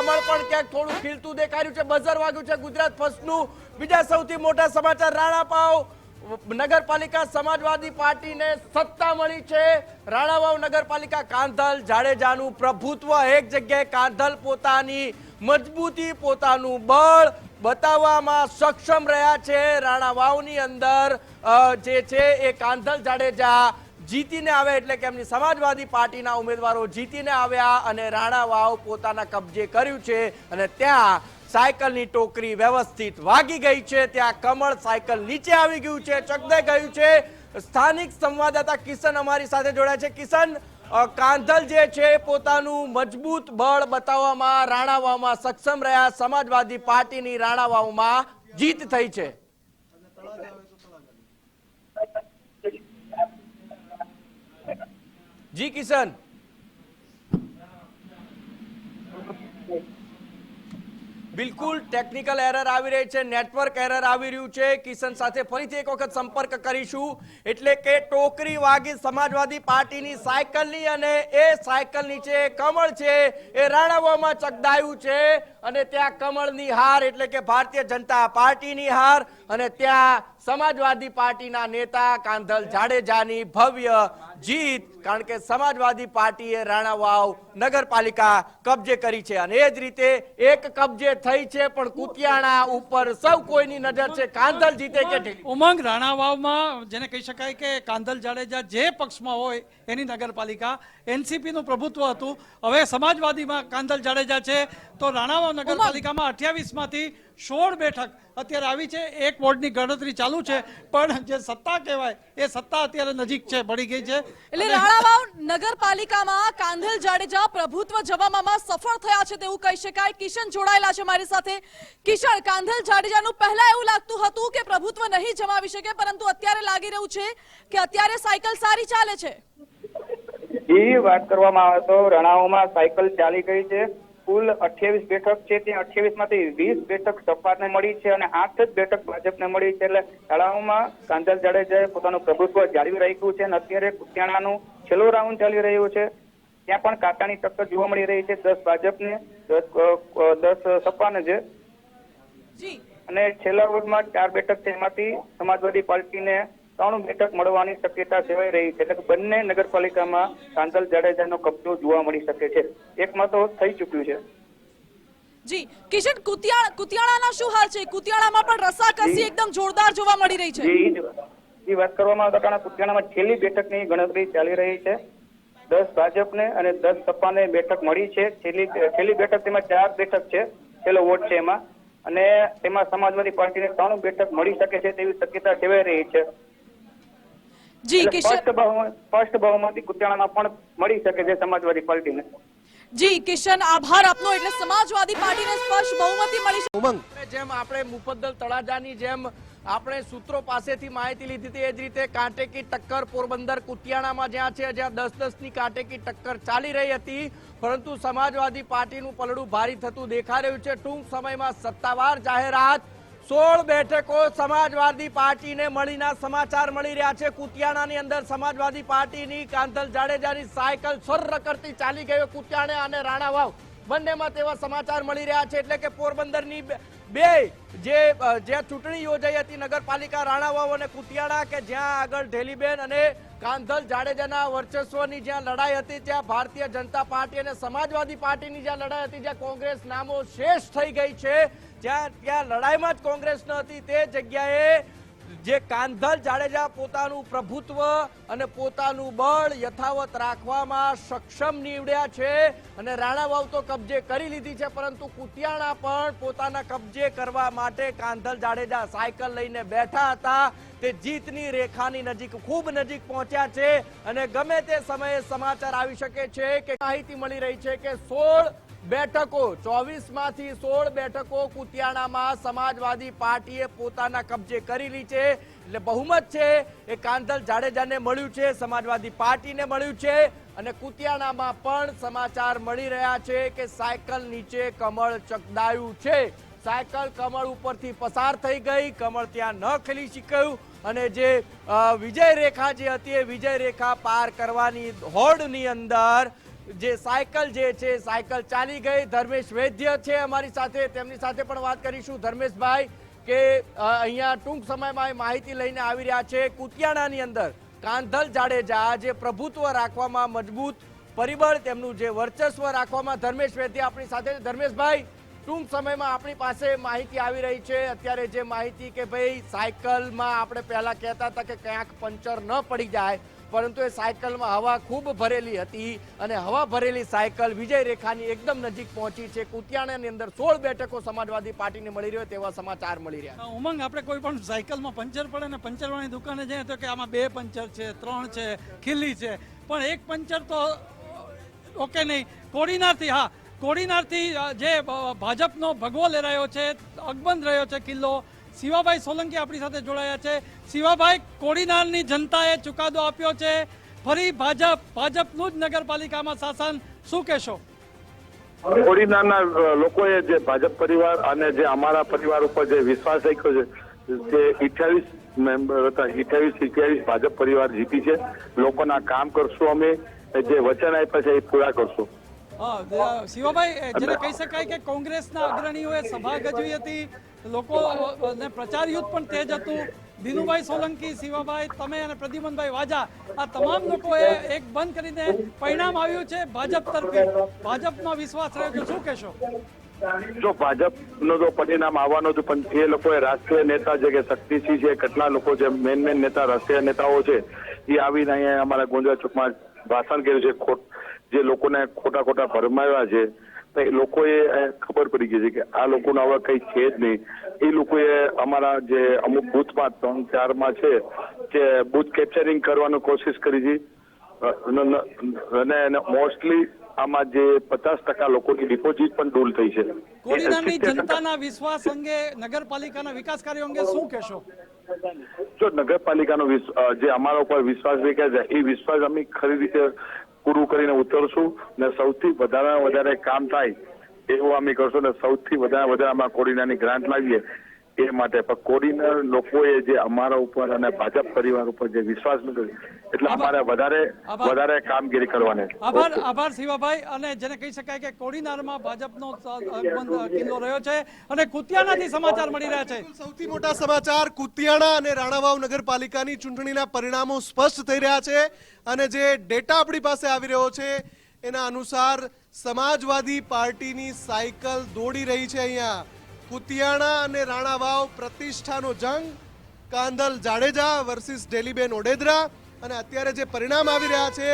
કમળ પણ ક્યાંક થોડું ખીલતું દેખાયું છે. બઝર વાગ્યું છે ગુજરાત ફર્સ્ટનું. બીજા સૌથી મોટા સમાચાર, રાણાપાવ નગરપાલિકા સમાજવાદી પાર્ટીને સત્તા મળી છે. રાણાવાવ નગરપાલિકા કાંધલ જાડેજાનું પ્રભુત્વ એક જગ્યાએ કાંધલ પોતાની મજબૂતી, પોતાનું બળ બતાવવામાં સક્ષમ રહ્યા છે. રાણાવાવની અંદર જે છે એ કાંધલ જાડેજા જીતીને આવે એટલે કે એમની સમાજવાદી પાર્ટીના ઉમેદવારો જીતીને આવ્યા અને રાણા વાવ પોતાના કબજે કર્યું છે અને ત્યાં સાયકલની ટોકરી વ્યવસ્થિત વાગી ગઈ છે. ત્યાં કમળ સાયકલ નીચે આવી ગયું છે. ચકદાઈ ગયું છે. સ્થાનિક સંવાદદાતા કિશન અમારી સાથે જોડાય છે. કિશન કાંધલ જે છે પોતાનું મજબૂત બળ બતાવવામાં રાણાવાવમાં સક્ષમ રહ્યા. સમાજવાદી પાર્ટીની રાણાવાવમાં જીત થઈ છે. જી, કિશન. બિલકુલ ટેકનિકલ એરર આવી રહી છે નેટવર્ક એરર આવી રહ્યું છે. કિશન સાથે ફરીથી એક વખત સંપર્ક કરીશું. એટલે કે ટોકરી વાગી સમાજવાદી પાર્ટીની સાયકલની અને એ સાયકલ નીચે કમળ છે. એ રાણાવામાં ચગદાયું છે અને ત્યાં કમળની હાર, એટલે કે ભારતીય જનતા પાર્ટીની હાર અને ત્યાં સમાજવાદી પાર્ટીના નેતા કાંધલ જાડેજાની ભવ્ય જીત, કારણ કે સમાજવાદી પાર્ટીએ રાણાવાવ નગરપાલિકા કબજે કરી છે. અને એ જ રીતે એક કબજે થઈ છે, પણ કુતિયાણા ઉપર સૌ કોઈની નજર છે. કાંધલ જીતે કે ઉમંગ રાણાવાવમાં જેને કહી શકાય કે કાંધલ જાડેજા જે પક્ષમાં હોય એની નગરપાલિકા એનસીપી નું પ્રભુત્વ હતું. હવે સમાજવાદીમાં કાંધલ જાડેજા છે તો રાણાવાવ નગરપાલિકામાં અઠ્યાવીસમાંથી સોળ બેઠક અત્યારે આવી છે. એક વોર્ડની ગણતરી ચાલુ છે પણ જે સત્તા કહેવાય એ સત્તા અત્યારે નજીક છે ભળી ગઈ છે. એટલે રાણાવાવ નગરપાલિકામાં કાંધલ જાડેજા પ્રભુત્વ જમાવવામાં સફળ થયા છે તેવું કહી શકાય. કિશન જોડાયેલા છે મારી સાથે. કિશન કાંધલ જાડેજાનું પહેલા એવું લાગતું હતું કે પ્રભુત્વ નહીં જમાવી શકે પરંતુ અત્યારે લાગી રહ્યું છે કે અત્યારે સાયકલ સારી ચાલે છે. એ વાત કરવામાં આવે તો રણાઓમાં સાયકલ ચાલી ગઈ છે. કુલ અઠ્યાવીસ બેઠક છે. ત્યાં અઠ્યાવીસમાંથી વીસ બેઠક સપાને મળી છે અને આઠ જ બેઠક ભાજપને મળી છે. એટલે રણાઓમાં કાંધલ જાડેજાએ પોતાનું પ્રભુત્વ જાળવી રાખ્યું છે અને અત્યારે કુતિયાણાનું છેલ્લો રાઉન્ડ ચાલી રહ્યું છે. ત્યાં પણ કાંટાની ટક્કર જોવા મળી રહી છે. દસ ભાજપને દસ દસ સપાને છે અને છેલ્લા રોડમાં ચાર બેઠક છે. એમાંથી સમાજવાદી પાર્ટીને ત્રણ બેઠક મળવાની શક્યતા સેવાઈ રહી છે. એટલે કે બંને નગરપાલિકામાં કાંતલ જાડેજાનો કબજો જોવા મળી શકે છે. એકમાં તો થઈ ચૂક્યું છે. જી કિશન કુતિયાળા કુતિયાણાના શું હાલ છે? કુતિયાણામાં પણ રસાકસી એકદમ જોરદાર જોવા મળી રહી છે. જી વાત- કરવામાં આવે તો કુતિયાળામાં છેલ્લી બેઠકની ગણતરી ચાલી રહી છે. દસ ભાજપને અને દસ સપાને બેઠક મળી છે. છેલ્લી છેલ્લી બેઠક તેમાં ચાર બેઠક છે. છેલ્લો વોટ છે એમાં. અને તેમાં સમાજવાદી પાર્ટીને ત્રણ બેઠક મળી શકે છે તેવી શક્યતા સેવાઈ રહી છે. જી કિશન. ફર્સ્ટ બહુમતી કુતિયાણામાં પણ મળી શકે છે સમાજવાદી પાર્ટીને જી કિશન આભાર આપનો. એટલે સમાજવાદી પાર્ટીને સ્પષ્ટ બહુમતી મળી છે ઉમંગ. જેમ આપણે મુફદ્દલ તળાજાની જેમ આપણે સૂત્રો પાસેથી માહિતી લીધી હતી એ જ રીતે કાંટેકી ટક્કર પોરબંદર કુતિયાણામાં જ્યાં છે જ્યાં દસ દસની કાંટેકી ટક્કર ચાલી રહી હતી પરંતુ સમાજવાદી પાર્ટીનું પલડું ભારી થતું દેખાઈ રહ્યું છે. ટૂંક સમયમાં સત્તાવાર જાહેરાત સોળ બેઠકો સમાજવાદી પાર્ટીને મળીના સમાચાર મળી રહ્યા છે. કુતિયાણાની અંદર સમાજવાદી પાર્ટીની કાંધલ જાડેજાની સાયકલ સર્ર કરતી ચાલી ગયો કુતિયાણે અને રાણાવાવ. બંનેમાં તેવા સમાચાર મળી રહ્યા છે. એટલે કે પોરબંદરની બે- જે જે ચૂંટણી યોજાઈ હતી, નગરપાલિકા રાણાવાવ અને કુતિયાણા, કે જ્યાં આગળ ઢેલીબેન અને કાંધલ જાડેજાના વર્ચસ્વની જ્યાં લડાઈ હતી, ત્યાં ભારતીય જનતા પાર્ટી અને સમાજવાદી પાર્ટીની જ્યાં લડાઈ હતી, જ્યાં કોંગ્રેસ નામો શેષ થઈ ગઈ છે. જ્યાં ત્યાં લડાઈમાં જ કોંગ્રેસ ન હતી, તે જગ્યાએ જે કાંધલ જાડેજા પોતાનું પ્રભુત્વ અને પોતાનું બળ યથાવત રાખવામાં સક્ષમ નીવડ્યા છે અને રાણાવાવ તો કબજે કરી લીધી છે, પરંતુ કુતિયાણા પણ પોતાના કબજે કરવા માટે કાંધલ જાડેજા સાયકલ લઈને બેઠા હતા. તે જીતની રેખાની નજીક, ખૂબ નજીક પહોંચ્યા છે અને ગમે તે સમયે સમાચાર આવી શકે છે કે માહિતી મળી રહી છે કે સોળ બેઠકો ચોવીસમાંથી સોળ બેઠકો કુતિયાણામાં સમાજવાદી પાર્ટીએ પોતાના કબજે કરેલી છે. એટલે બહુમત છે. એ કાંધલ જાડેજાને મળ્યું છે, સમાજવાદી પાર્ટીને મળ્યું છે. અને કુતિયાણામાં પણ સમાચાર મળી રહ્યા છે કે સાયકલ નીચે કમળ ચકદાયું છે. સાયકલ કમળ ઉપરથી પસાર થઈ ગઈ. કમળ ત્યાં ન ખીલી શીખ્યું. અને જે વિજય રેખા જે હતી એ વિજય રેખા પાર કરવાની હોડની અંદર જે સાયકલ જે છે, સાયકલ ચાલી ગઈ. ધર્મેશ વૈદ્ય છે અમારી સાથે. તેમની સાથે પણ વાત કરીશું. ધર્મેશભાઈ, કે અહીંયા ટૂંક સમયમાં માહિતી લઈને આવી રહ્યા છે. કુતિયાણાની અંદર કાંધલ જાડેજા જે પ્રભુત્વ રાખવામાં મજબૂત પરિબળ, તેમનું જે વર્ચસ્વ રાખવામાં ધર્મેશ વૈદ્ય આપણી સાથે ધર્મેશભાઈ, ટૂંક સમયમાં આપણી પાસે માહિતી આવી રહી છે. અત્યારે જે માહિતી કે ભાઈ, સાયકલમાં આપણે પહેલાં કહેતા હતા કે ક્યાંક પંચર ન પડી જાય પરંતુ એ સાયકલમાં હવા ખૂબ ભરેલી હતી અને હવા ભરેલી સાયકલ વિજય રેખાની એકદમ નજીક પહોંચી છે. કુતિયાણાની અંદર સોળ બેઠકો સમાજવાદી પાર્ટીને મળી રહ્યો, તેવા સમાચાર મળી રહ્યા. ઉમંગ, આપણે કોઈ પણ સાયકલમાં પંચર પડે ને પંચરવાળી દુકાને જઈએ તો કે આમાં બે પંચર છે, ત્રણ છે, ખીલી છે. પણ એક પંચર તો ઓકે નહીં. કોડીનારથી, હા, કોડીનારથી જે ભાજપનો ભગવો લેરાયો છે, અકબંધ રહ્યો છે કિલ્લો શિવાભાઈ સોલંકી આપણી સાથે જોડાયા છે. શિવાભાઈ, કોડીનારની જનતાએ ચુકાદો આપ્યો છે. ફરી ભાજપ, ભાજપનું જ નગરપાલિકામાં શાસન. શું કહેશો? કોડીનારના લોકોએ જે ભાજપ પરિવાર અને જે અમારા પરિવાર ઉપર જે વિશ્વાસ રાખ્યો છે, તે અઠ્યાવીસ મેમ્બર હતા, અઠ્યાવીસ અઠ્યાવીસ ભાજપ પરિવાર જીતી છે. લોકોના કામ કરશું અમે, જે વચન આપ્યા છે એ પૂરા કરશું. શિવાભાઈ જેને કહી શકાય કે કોંગ્રેસના અગ્રણીઓએ સભા ગજવી હતી લોકો ને પ્રચાર યુદ્ધ પણ તેજ હતું. દિનુભાઈ સોલંકી, શિવાભાઈ, તમે અને પ્રદ્યુમનભાઈ વાજા, આ તમામ લોકોએ એક બંધ કરીને પરિણામ આવ્યું છે ભાજપ તરફે. ભાજપનો વિશ્વાસ રહ્યો છે, શું કહેશો? જો ભાજપનો જો પરિણામ આવવાનો હતું પણ એ લોકોએ રાષ્ટ્રીય નેતા જે કે શક્તિસિંહ છે, કેટલા લોકો જે મેન મેન નેતા, રાષ્ટ્રીય નેતાઓ છે, એ આવીને અહીંયા અમારા ગોંડલ ચોકમાં ભાષણ કર્યું છે, ખોટ જે લોકોને ખોટા ખોટા ભરમાવ્યા છે તો એ લોકોએ ખબર પડી ગઈ છે કે આ લોકોને હવે કઈ છે જ નહીં. એ લોકોએ અમારા જે અમુક બૂથમાં ત્રણ ચારમાં છે જે બૂથ કેપ્ચરિંગ કરવાની કોશિશ કરી છે. અને મોસ્ટલી આમાં જે પચાસ ટકા લોકોની ડિપોઝિટ પણ ડૂલ થઈ છે. કોડીનારની જનતાના વિશ્વાસ અંગે નગરપાલિકાના વિકાસ કાર્યો અંગે શું કહેશો? જો નગરપાલિકાનો જે અમારા ઉપર વિશ્વાસ વેચાય છે એ વિશ્વાસ અમે ખરી રીતે પૂરું કરીને ઉતરશું ને સૌથી વધારે વધારે કામ થાય એવું અમે કરશું ને સૌથી વધારે વધારે અમારા કોડીનાની ગ્રાન્ટ લાવીએ. એ માટે પણ કોડીના લોકોએ જે અમારા ઉપર અને ભાજપ પરિવાર ઉપર જે વિશ્વાસ મૂક્યો એટલે અમારે વધારે વધારે કામગીરી કરવાની. આભાર આભાર શિવાભાઈ. અને જેને કહી શકાય કે કોડીનારમાં ભાજપનો કિલ્લો રહ્યો છે અને કુતિયાણાથી સમાચાર મળી રહ્યા છે. સૌથી મોટા સમાચાર કુતિયાણા અને રાણાવાવ નગરપાલિકાની ચૂંટણીના પરિણામો સ્પષ્ટ થઈ રહ્યા છે અને જે ડેટા આપણી પાસે આવી રહ્યો છે એના અનુસાર સમાજવાદી પાર્ટીની સાયકલ દોડી રહી છે અહીંયા. કુતિયાણા અને રાણાવાવ પ્રતિષ્ઠાનો જંગ, કાંદલ જાડેજા વર્સિસ ડેલીબેન ઓડેદરા અને અત્યારે જે પરિણામ આવી રહ્યા છે,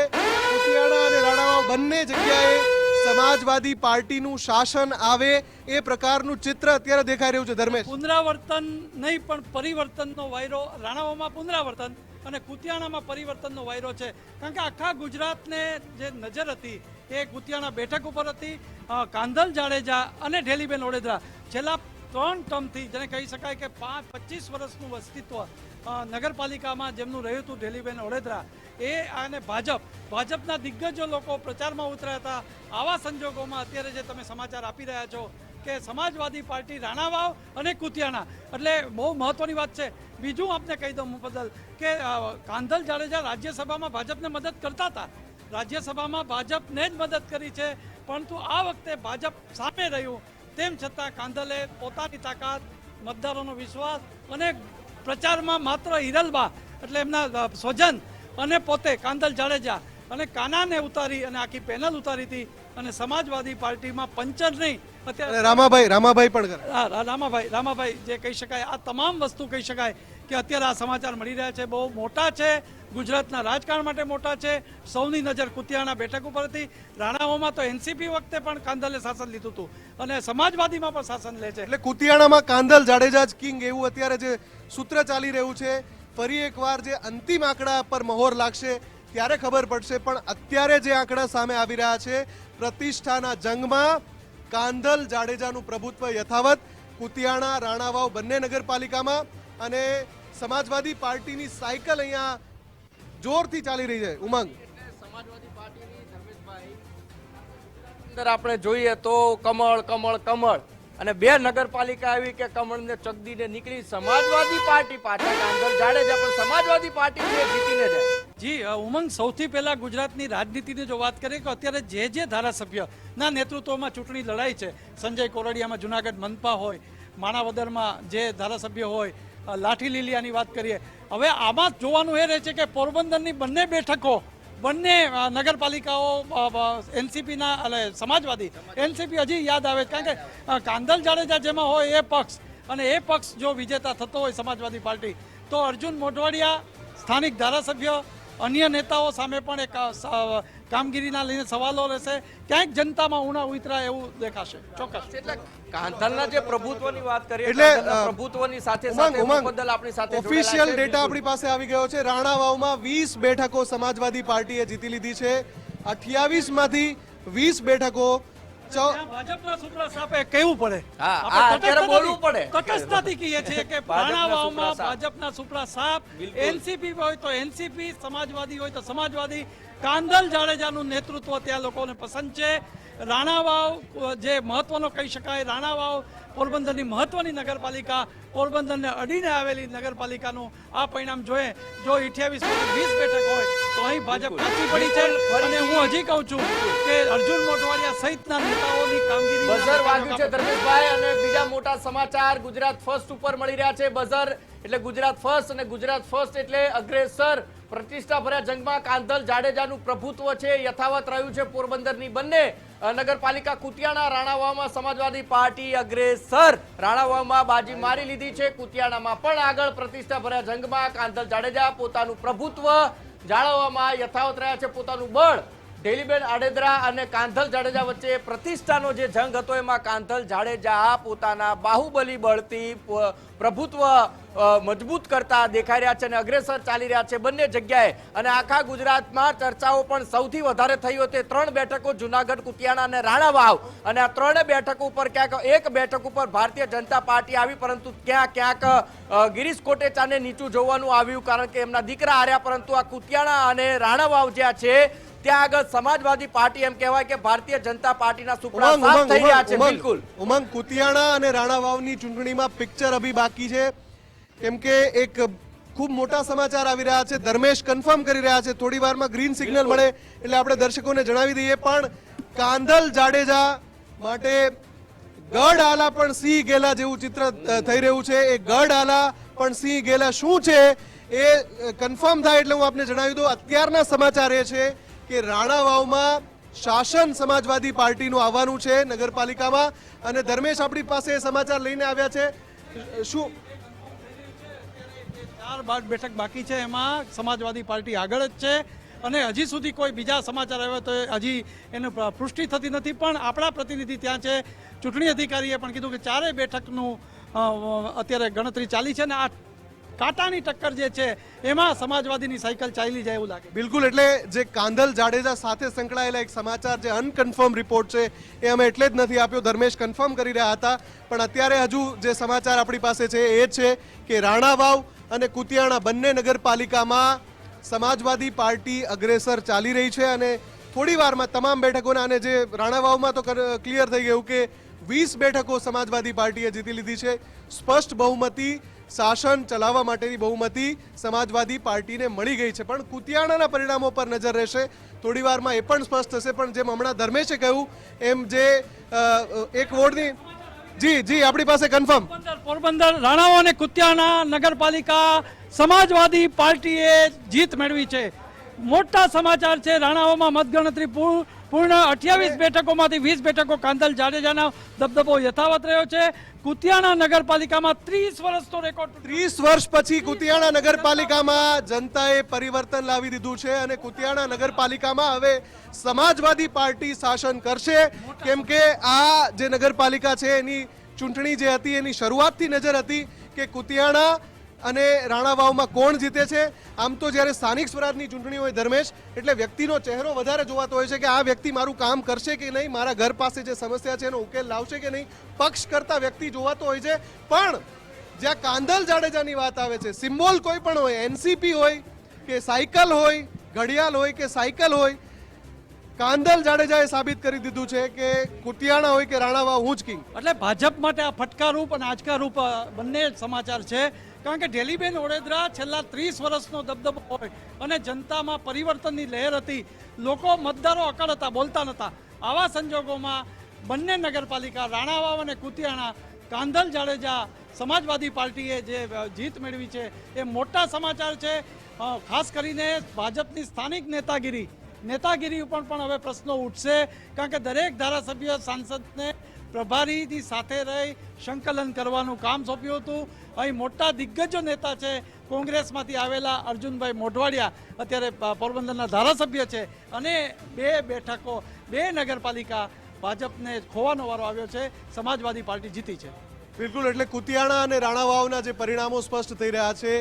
કુતિયાણા અને રાણાવાવ બંને જગ્યાએ સમાજવાદી પાર્ટીનું શાસન આવે એ પ્રકારનું ચિત્ર અત્યારે દેખાઈ રહ્યું છે, ધર્મેશ. પુનરાવર્તન નહીં, પણ પરિવર્તનનો વાયરો રાણાવામાં પુનરાવર્તન અને કુતિયાણામાં પરિવર્તનનો વાયરો છે. કારણ કે આખા ગુજરાતને જે નજર હતી, એ કુતિયાણા બેઠક ઉપર હતી કાંધલ, જાડેજા અને ઢેલીબેન ઓડેદરા. છેલ્લા ત્રણ ટર્મથી જેને કહી શકાય કે પાંચ, પચીસ વર્ષનું અસ્તિત્વ નગરપાલિકામાં જેમનું રહ્યું હતું ઢેલીબેન ઓડેદરા, એ અને ભાજપ, ભાજપના દિગ્ગજો લોકો પ્રચારમાં ઉતર્યા હતા. આવા સંજોગોમાં અત્યારે જે તમે સમાચાર આપી રહ્યા છો કે સમાજવાદી પાર્ટી રાણાવાવ અને કુતિયાણા. એટલે બહુ મહત્વની વાત છે. બીજું આપને કહી દઉં બદલ કે કાંધલ, જાડેજા રાજ્યસભામાં ભાજપને મદદ કરતા હતા. રાજ્યસભામાં ભાજપને જ મદદ કરી છે. પરંતુ આ વખતે ભાજપ સામે રહ્યું, તેમ છતાં કાંધલે પોતાની તાકાત, મતદારોનો વિશ્વાસ અને પ્રચારમાં માત્ર હિરલબા, એટલે એમના સ્વજન અને પોતે કાંદલ જાડેજા અને કાનાને ઉતારી અને આખી પેનલ ઉતારી હતી અને સમાજવાદી પાર્ટીમાં પંચર નહીં અત્યારે રામાભાઈ રામાભાઈ પણ હા, રામાભાઈ રામાભાઈ જે કહી શકાય આ તમામ વસ્તુ કહી શકાય કે અત્યારે આ સમાચાર મળી રહ્યા છે. બહુ મોટા છે ગુજરાતના રાજકારણ માટે મોટા છે. સૌની નજર કુતિયાણા બેઠક ઉપર હતી રાણાઓમાં તો એનસીપી વખતે પણ કાંદલે શાસન લીધું હતું અને સમાજવાદીમાં પણ શાસન લે છે. એટલે કુતિયાણામાં કાંદલ જાડેજા જ કિંગ એવું અત્યારે જે સૂત્ર ચાલી રહ્યું છે ફરી એકવાર જે અંતિમ આંકડા પર મહોર લાગશે ત્યારે ખબર પડશે. પણ અત્યારે જે આંકડા સામે આવી રહ્યા છે પ્રતિષ્ઠાના જંગમાં કાંદલ જાડેજાનું પ્રભુત્વ યથાવત, કુતિયાણા, રાણાવાવ બંને નગરપાલિકામાં અને સમાજવાદી પાર્ટીની સાયકલ અહીંયા જોરથી ચાલી રહી છે. ઉમંગ. અંદર આપણે જોઈએ તો કમળ કમળ કમળ. અને બે નગરપાલિકા આવી કે કમળને ચગદીને નીકળી સમાજવાદી પાર્ટી પાછળ. કાંધલ જાડેજા પણ સમાજવાદી પાર્ટી જીતીને જાય. જી ઉમંગ સૌથી પહેલા ગુજરાતની રાજનીતિની જો વાત કરીએ કે અત્યારે જે જે ધારાસભ્યના નેતૃત્વમાં ચૂંટણી લડાઈ છે, સંજય કોરડિયામાં જુનાગઢ મનપા હોય, માણાવદરમાં જે ધારાસભ્ય હોય લાઠી લીલિયાની વાત કરીએ, હવે આમાં જોવાનું એ રહે છે કે પોરબંદરની બંને બેઠકો, બંને નગરપાલિકાઓ એનસીપીના, એટલે સમાજવાદી, એનસીપી હજી યાદ આવે કારણ કે કાંદલ જાડેજા જેમાં હોય એ પક્ષ, અને એ પક્ષ જો વિજેતા થતો હોય સમાજવાદી પાર્ટી, તો અર્જુન મોઢવાડિયા સ્થાનિક ધારાસભ્ય અન્ય નેતાઓ સામે પણ એક કામગીરીના લઈને સવાલો રહેશે. ક્યાંક જનતામાં ઉણા ઉતરા એવું દેખાશે. ચોક્કસ. એટલે કાંધલના જે પ્રભુત્વની વાત કરીએ એટલે, પ્રભુત્વની સાથે સાથે ઉમંગ. આપણી સાથે ઓફિશિયલ ડેટા આપણી પાસે આવી ગયો છે. રાણાવાવમાં વીસ બેઠકો સમાજવાદી પાર્ટીએ જીતી લીધી છે. અઠ્યાવીસમાંથી વીસ બેઠકો ભાજપના સુપ્રા સાપે કહેવું પડે. હા, અત્યારે બોલવું પડે. તટસ્થતાથી કહીએ છીએ કે ભાજપના રાણાવાવમાં સુપ્રા સાપ. ભાજપના સુપ્રા સાપ એનસીપી હોય તો એનસીપી સમાજવાદી હોય તો સમાજવાદી. કાંદલ જાડેજાનું નેતૃત્વ ત્યાં લોકોને પસંદ છે. રાણાવાવ જે મહત્વનો કહી શકાય રાણાવાવ પોરબંદરની મહત્વની નગરપાલિકા પોરબંદરને અડીને આવેલી નગરપાલિકાનું આ પરિણામ જોઈએ. જો અઠ્યાવીસ વીસ બેઠક હોય તો અહીં ભાજપ પાછી પડી છે. અને હું હજી કહું છું કે અર્જુન મોઢવાડિયા સહિતના નેતાઓની કામગીરી બઝર વાગ્યું છે ધર્મેશભાઈ અને બીજા મોટા સમાચાર ગુજરાત ફર્સ્ટ ઉપર મળી રહ્યા છે. બઝર એટલે ગુજરાત ફર્સ્ટ અને ગુજરાત ફર્સ્ટ એટલે અગ્રેસર પ્રતિષ્ઠા ભર્યા જંગમાં કાંધલ જાડેજાનું પ્રભુત્વ છે, યથાવત રહ્યું છે પોરબંદરની બંને. નગરપાલિકા કુતિયાણા રાણાવામાં સમાજવાદી પાર્ટી અગ્રેસર. રાણાવામાં બાજી મારી લીધી છે, કુતિયાણામાં પણ આગળ પ્રતિષ્ઠા ભર્યા જંગમાં કાંધલ જાડેજા પોતાનું પ્રભુત્વ. જાળવવામાં યથાવત રહ્યા છે પોતાનું બળ. ડેલીબેન આડેદરા અને કાંધલ જાડેજા વચ્ચે પ્રતિષ્ઠાનો જે જંગ હતો, એમાં કાંધલ જાડેજા પોતાના બાહુબલી બળથી પ્રભુત્વ મજબૂત કરતા દેખાઈ રહ્યા છે અને અગ્રેસર ચાલી રહ્યા છે બંને જગ્યાએ. અને આખા ગુજરાતમાં ચર્ચાઓ પણ સૌથી વધારે થઈ હતી ત્રણ બેઠકો, જુનાગઢ, કુતિયાણા અને રાણાવાવ. અને આ ત્રણે બેઠકો ઉપર ક્યાંક એક બેઠક ઉપર ભારતીય જનતા પાર્ટી આવી, પરંતુ ક્યાં ક્યાંક ગિરીશ કોટેચાને નીચું જોવાનું આવ્યું, કારણ કે એમના દીકરા હાર્યા, પરંતુ આ કુતિયાણા અને રાણાવાવ જ્યાં છે ત્યાં આગળ સમાજવાદી પાર્ટી એમ કહેવાય કે ભારતીય જનતા પાર્ટીના સુપડા સાફ થઈ રહ્યા છે બિલકુલ. ઉમંગ કુતિયાણા અને રાણાવાવની ચૂંટણીમાં પિક્ચર અભી બાકી છે. કેમ કે એક ખૂબ મોટા સમાચાર આવી રહ્યા છે. ધર્મેશ કન્ફર્મ કરી રહ્યા છે. થોડી વારમાં ગ્રીન સિગ્નલ મળે એટલે આપણે દર્શકોને જણાવી દઈએ. પણ કાંધલ જાડેજા માટે ગઢ આલા પણ સિંહ ગેલા જેવું ચિત્ર થઈ રહ્યું છે. એ ગઢ આલા પણ સિંહ ગેલા શું છે એ કન્ફર્મ થાય એટલે હું આપને જણાવી દઉં. અત્યારના સમાચાર એ છે કે રાણાવાવમાં શાસન સમાજવાદી પાર્ટીનું આવવાનું છે નગરપાલિકામાં અને ધર્મેશ આપણી પાસે સમાચાર લઈને આવ્યા છે. શું? ચાર બાર બેઠક બાકી છે એમાં સમાજવાદી પાર્ટી આગળ જ છે અને હજી સુધી કોઈ બીજા સમાચાર આવ્યા તો હજી એનું પુષ્ટિ થતી નથી, પણ આપણા પ્રતિનિધિ ત્યાં છે. ચૂંટણી અધિકારીએ પણ કીધું કે ચારેય બેઠકનું અત્યારે ગણતરી ચાલી છે ને આ કાંટાની ટક્કર જે છે, એમાં સમાજવાદીની સાયકલ ચાલી જાય એવું લાગે. બિલકુલ, એટલે જે કાંધલ જાડેજા સાથે સંકળાયેલા એક સમાચાર જે અનકન્ફર્મ રિપોર્ટ છે, એ અમે એટલે જ નથી આપ્યો. ધર્મેશ કન્ફર્મ કરી રહ્યા હતા, પણ અત્યારે હજુ જે સમાચાર આપણી પાસે છે, એ છે કે રાણાવાવ અને કુતિયાણા બંને નગરપાલિકામાં સમાજવાદી પાર્ટી અગ્રેસર ચાલી રહી છે અને થોડી વારમાં તમામ બેઠકોના અને જે રાણાવાવમાં તો ક્લિયર થઈ ગયું કે વીસ બેઠકો સમાજવાદી પાર્ટીએ જીતી લીધી છે. સ્પષ્ટ બહુમતી શાસન ચલાવવા માટેની બહુમતી સમાજવાદી પાર્ટીને મળી ગઈ છે. પણ કુતિયાણાના પરિણામો પર નજર રહેશે. થોડી વારમાં એ પણ સ્પષ્ટ થશે. પણ જેમ હમણાં ધર્મેશે કહ્યું, એમ જે એક વોર્ડની જી જી, આપણી પાસે કન્ફર્મ પોરબંદર પોરબંદર રાણાઓ અને કુતિયાણા નગરપાલિકા સમાજવાદી પાર્ટીએ જીત મેળવી છે. મોટા સમાચાર છે. રાણાઓમાં મતગણતરી પૂર્ણ. અઠ્યાવીસ બેઠકોમાંથી વીસ બેઠકો કાંદલ જાડેજાના દબદબો યથાવત રહ્યો છે. કુતિયાણા નગરપાલિકામાં ત્રીસ વર્ષનો રેકોર્ડ ત્રીસ વર્ષ પછી કુતિયાણા નગરપાલિકામાં જનતાએ પરિવર્તન લાવી દીધું છે અને કુતિયાણા નગરપાલિકામાં હવે સમાજવાદી પાર્ટી શાસન કરશે. કેમ કે આ જે નગરપાલિકા છે એની ચૂંટણી જે હતી એની શરૂઆતથી નજર હતી કે કુતિયાણા અને રાણાવાવમાં કોણ જીતે છે? આમ તો જ્યારે સ્થાનિક સ્વરાજની ચૂંટણી હોય ધર્મેશ, એટલે વ્યક્તિનો ચહેરો વધારે જોવાતો હોય છે કે આ વ્યક્તિ મારું કામ કરશે કે નહીં, મારા ઘર પાસે જે સમસ્યા છે એનો ઉકેલ લાવશે કે નહીં, પક્ષ કરતા વ્યક્તિ જોવાતો હોય છે. પણ જ્યાં કાંદલ જાડેજાની વાત આવે છે, સિમ્બોલ કોઈ પણ હોય એનસીપી હોય કે સાયકલ હોય, ઘડિયાળ હોય કે સાયકલ હોય, કાંદલ જાડેજાએ સાબિત કરી દીધું છે કે કુટિયાણા હોય કે રાણાવા હું જ કિંગ. એટલે ભાજપ માટે આ ફટકારૂપ અને આંચકારૂપ બંને સમાચાર છે. કારણ કે ઢેલીબેન ઓડેદરા છેલ્લા ત્રીસ વર્ષનો દબદબો હોય અને જનતામાં પરિવર્તનની લહેર હતી. લોકો મતદારો અકળ હતા, બોલતા નહોતા આવા સંજોગોમાં બંને નગરપાલિકા, રાણાવાવ અને કુતિયાણા, કાંધલ જાડેજા સમાજવાદી પાર્ટીએ જે જીત મેળવી છે એ મોટા સમાચાર છે. ખાસ કરીને ભાજપની સ્થાનિક નેતાગીરી. નેતાગીરી ઉપર પણ હવે પ્રશ્નો ઉઠશે. કારણ કે દરેક ધારાસભ્ય, સાંસદને પ્રભારીની સાથે રહી સંકલન કરવાનું કામ સોંપ્યું હતું. અહીં મોટા દિગ્ગજો નેતા છે. કોંગ્રેસમાંથી આવેલા અર્જુનભાઈ મોઢવાડિયા અત્યારે પોરબંદરના ધારાસભ્ય છે અને બે બેઠકો, બે નગરપાલિકા ભાજપને ખોવાનો વારો આવ્યો છે. સમાજવાદી પાર્ટી જીતી છે. બિલકુલ, એટલે કુતિયાણા અને રાણાવાવના જે પરિણામો સ્પષ્ટ થઈ રહ્યા છે,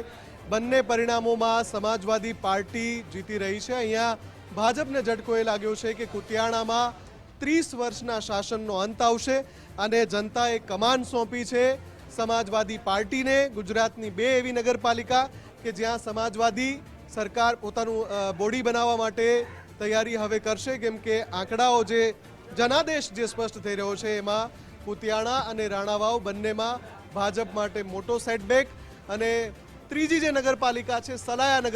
બંને પરિણામોમાં સમાજવાદી પાર્ટી જીતી રહી છે. અહીંયા ભાજપને ઝટકો એ લાગ્યો છે કે કુતિયાણામાં ત્રીસ વર્ષના શાસનનો અંત આવશે અને જનતાએ કમાન સોંપી છે. સમાજવાદી પાર્ટીને ગુજરાતની બે એવી નગરપાલિકા કે જ્યાં સમાજવાદી સરકાર પોતાનું બોડી બનાવવા માટે તૈયારી હવે કરશે, કેમ કે આંકડાઓ જે જનાદેશ જે સ્પષ્ટ થઈ રહ્યો છે એમાં કુતિયાણા અને રાણાવાવ બંનેમાં ભાજપ માટે મોટો સેટબેક અને ત્રીજી જે નગરપાલિકા છે, સલાયા નગર